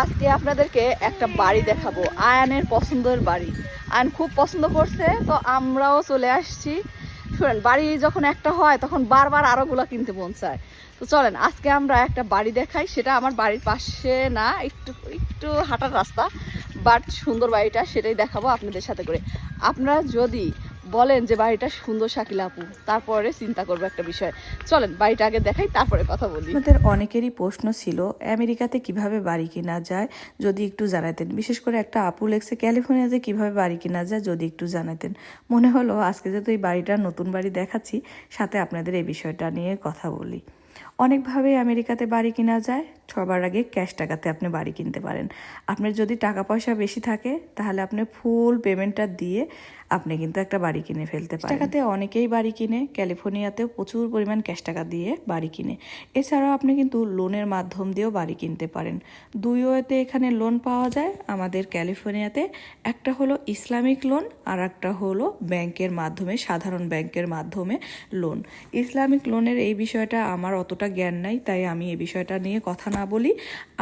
আজকে আপনাদেরকে একটা বাড়ি দেখাবো, আয়ানের পছন্দের বাড়ি। আয়ন খুব পছন্দ করছে, তো আমরাও চলে আসছি। শুনেন, বাড়ি যখন একটা হয়, তখন বারবার আরোগুলো কিনতে মন চায়। তো চলেন, আজকে আমরা একটা বাড়ি দেখাই। সেটা আমার বাড়ির পাশে না, একটু একটু হাঁটার রাস্তা বাট সুন্দর বাড়িটা সেটাই দেখাবো আপনাদের সাথে করে। আপনারা যদি বলেন যে, বাড়িটা সুন্দর শাকিল আপু। তারপরে চিন্তা করব একটা বিষয়। চলেন, বাড়িটা আগে দেখাই, তারপরে কথা বলি। আপনাদের অনেকেরই প্রশ্ন ছিল, আমেরিকাতে কীভাবে বাড়ি কেনা যায়? যদি একটু জানাতেন। বিশেষ করে একটা আপু লেগছে ক্যালিফোর্নিয়াতে কীভাবে বাড়ি কেনা যায়? যদি একটু জানাতেন। মনে হলো, আজকে যেহেতু এই বাড়িটা নতুন বাড়ি দেখাচ্ছি, সাথে আপনাদের এই বিষয়টা নিয়ে কথা বলি। অনেকভাবে আমেরিকাতে বাড়ি কেনা যায়। সবার আগে ক্যাশ টাকাতে আপনি বাড়ি কিনতে পারেন। আপনার যদি টাকা পয়সা বেশি থাকে তাহলে আপনি ফুল পেমেন্টটা দিয়ে আপনি কিন্তু একটা বাড়ি কিনে ফেলতে পারেন। টাকাতে অনেকেই বাড়ি কিনে ক্যালিফোর্নিয়াতেও প্রচুর পরিমাণ ক্যাশ টাকা দিয়ে বাড়ি কিনে। এছাড়াও আপনি কিন্তু লোনের মাধ্যম দিয়েও বাড়ি কিনতে পারেন। দুই ওয়েতে এখানে লোন পাওয়া যায়। আমাদের ক্যালিফোর্নিয়াতে একটা হলো ইসলামিক লোন আর একটা হলো ব্যাংকের মাধ্যমে সাধারণ ব্যাংকের মাধ্যমে লোন। ইসলামিক লোনের এই বিষয়টা আমার অতটা জ্ঞান নাই তাই আমি এই বিষয়টা নিয়ে কথা না বলি,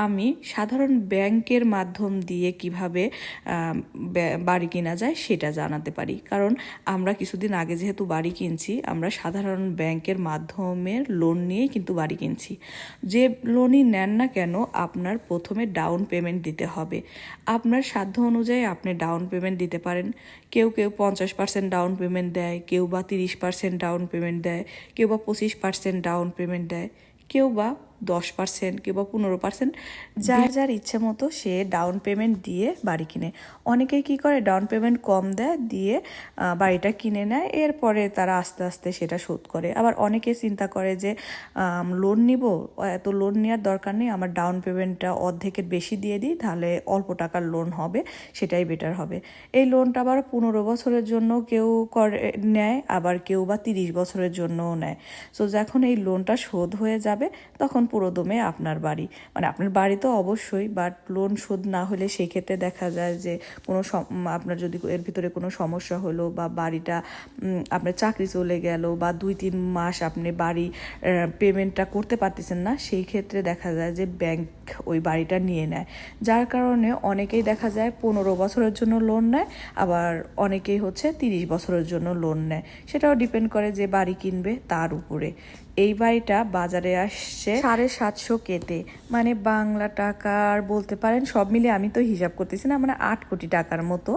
আমি সাধারণ ব্যাংকের মাধ্যম দিয়ে কীভাবে বাড়ি কেনা যায় সেটা জানাতে পারি। কারণ আমরা কিছুদিন আগে যেহেতু বাড়ি কিনছি, আমরা সাধারণ ব্যাংকের মাধ্যমে লোন নিয়েই কিন্তু বাড়ি কিনছি। যে লোনই নেন না কেন, আপনার প্রথমে ডাউন পেমেন্ট দিতে হবে। আপনার সাধ্য অনুযায়ী আপনি ডাউন পেমেন্ট দিতে পারেন। কেউ কেউ পঞ্চাশ পার্সেন্ট ডাউন পেমেন্ট দেয়, কেউ বা তিরিশ পার্সেন্ট ডাউন পেমেন্ট দেয়, কেউ বা পঁচিশ পার্সেন্ট ডাউন পেমেন্ট দেয়, কেউ বা দশ পার্সেন্ট কিংবা পনেরো পার্সেন্ট যার যার ইচ্ছে মতো সে ডাউন পেমেন্ট দিয়ে বাড়ি কিনে। অনেকেই কি করে ডাউন পেমেন্ট কম দেয় দিয়ে বাড়িটা কিনে নেয় এরপরে তারা আস্তে আস্তে সেটা শোধ করে। আবার অনেকে চিন্তা করে যে লোন নিব এত লোন নেওয়ার দরকার নেই আমার ডাউন পেমেন্টটা অর্ধেকের বেশি দিয়ে দিই তাহলে অল্প টাকার লোন হবে সেটাই বেটার হবে। এই লোনটা আবার পনেরো বছরের জন্য কেউ করে নেয় আবার কেউ বা তিরিশ বছরের জন্যও নেয়। সো যখন এই লোনটা শোধ হয়ে যাবে তখন পুরো দমে আপনার বাড়ি। মানে আপনার বাড়ি তো অবশ্যই বাট লোন শোধ না হলে সেক্ষেত্রে দেখা যায় যে কোনো আপনার যদি এর ভিতরে কোনো সমস্যা হলো বা বাড়িটা আপনার চাকরি চলে গেল বা দুই তিন মাস আপনি বাড়ি পেমেন্টটা করতে পারতেছেন না, সেই ক্ষেত্রে দেখা যায় যে ব্যাংক ওই বাড়িটা নিয়ে নেয়। যার কারণে অনেকেই দেখা যায় পনেরো বছরের জন্য লোন নেয়, আবার অনেকেই হচ্ছে তিরিশ বছরের জন্য লোন নেয়। সেটাও ডিপেন্ড করে যে বাড়ি কিনবে তার উপরে। এই বাড়িটা বাজারে আসছে সাড়ে সাতশো কেতে। মানে বাংলা টাকার বলতে পারেন, সব মিলে আমি তো হিসাব করতেছি না মানে আট কোটি টাকার মতো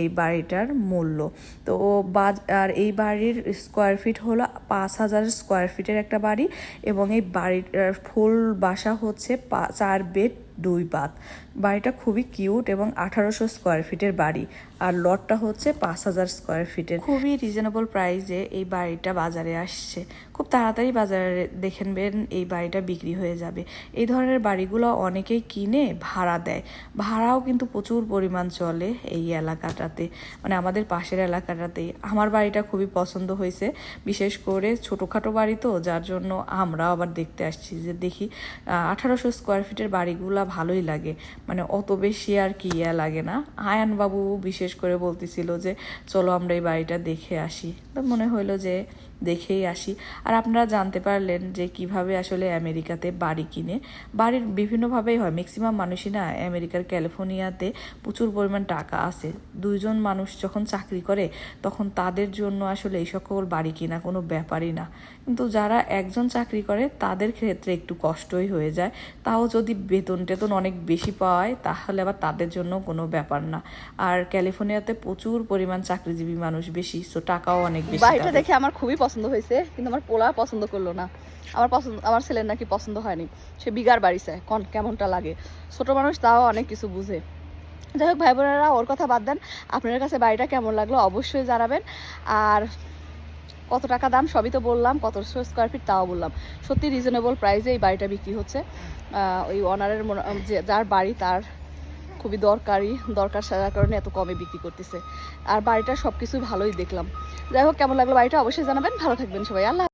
এই বাড়িটার মূল্য। তো বাজ, আর এই বাড়ির স্কোয়ার ফিট হলো পাঁচ হাজার স্কোয়ার ফিটের একটা বাড়ি এবং এই বাড়িটার ফুল বাসা হচ্ছে চার বেড দুই বাথ বাড়িটা খুবই কিউট এবং আঠারোশো স্কোয়ার ফিটের বাড়ি। আর লটটা হচ্ছে পাঁচ হাজার স্কোয়ার ফিটের। খুবই রিজনেবল প্রাইসে এই বাড়িটা বাজারে আসছে। খুব তাড়াতাড়ি বাজারে দেখেনবেন এই বাড়িটা বিক্রি হয়ে যাবে। এই ধরনের বাড়িগুলো অনেকেই কিনে ভাড়া দেয়। ভাড়াও কিন্তু প্রচুর পরিমাণ চলে এই এলাকাটাতে। মানে আমাদের পাশের এলাকাটাতেই। আমার বাড়িটা খুবই পছন্দ হয়েছে। বিশেষ করে ছোটোখাটো বাড়ি তো, যার জন্য আমরা আবার দেখতে আসছি যে দেখি আঠারোশো স্কোয়ার ফিটের বাড়িগুলা ভালোই লাগে। মানে অত বেশি আর কি ইয়া লাগে না। আয়ান বাবু বিশেষ করে বলতেছিল যে, চলো আমরা এই বাড়িটা দেখে আসি। তো মনে হইল যে দেখেই আসি। আর আপনারা জানতে পারলেন যে কীভাবে আসলে আমেরিকাতে বাড়ি কিনে। বাড়ির বিভিন্নভাবেই হয়। ম্যাক্সিমাম মানুষই না আমেরিকার ক্যালিফোর্নিয়াতে প্রচুর পরিমাণ টাকা আছে। দুইজন মানুষ যখন চাকরি করে তখন তাদের জন্য আসলে এই সকল বাড়ি কিনা কোনো ব্যাপারই না। কিন্তু যারা একজন চাকরি করে তাদের ক্ষেত্রে একটু কষ্টই হয়ে যায়। তাও যদি বেতন টেতন অনেক বেশি পাওয়ায় তাহলে আবার তাদের জন্য কোনো ব্যাপার না। আর ক্যালিফোর্নিয়াতে প্রচুর পরিমাণ চাকরিজীবী মানুষ বেশি সো টাকাও অনেক বেশি বাড়িটা দেখে আমার খুবই পছন্দ হয়েছে, কিন্তু আমার পোলা পছন্দ করল না। আমার পছন্দ, আমার ছেলের নাকি পছন্দ হয়নি। সে বিগার বাড়ি চায় কন কেমনটা লাগে? ছোট মানুষ তাও অনেক কিছু বুঝে। যাই হোক ভাই বোনেরা ওর কথা বাদ দেন। আপনার কাছে বাড়িটা কেমন লাগল অবশ্যই জানাবেন। আর কত টাকা দাম সবই তো বললাম কতশো স্কোয়ার ফিট তাও বললাম। সত্যি রিজনেবল প্রাইসে এই বাড়িটা বিক্রি হচ্ছে। ওই অনারের যে যার বাড়ি, তার খুবই দরকারি, দরকার সাজার কারণে এত কমে বিক্রি করতেছে। আর বাড়িটা সব কিছুই ভালোই দেখলাম। যাই হোক, কেমন লাগল বাড়িটা অবশ্যই জানাবেন। ভালো থাকবেন সবাই। আল্লাহ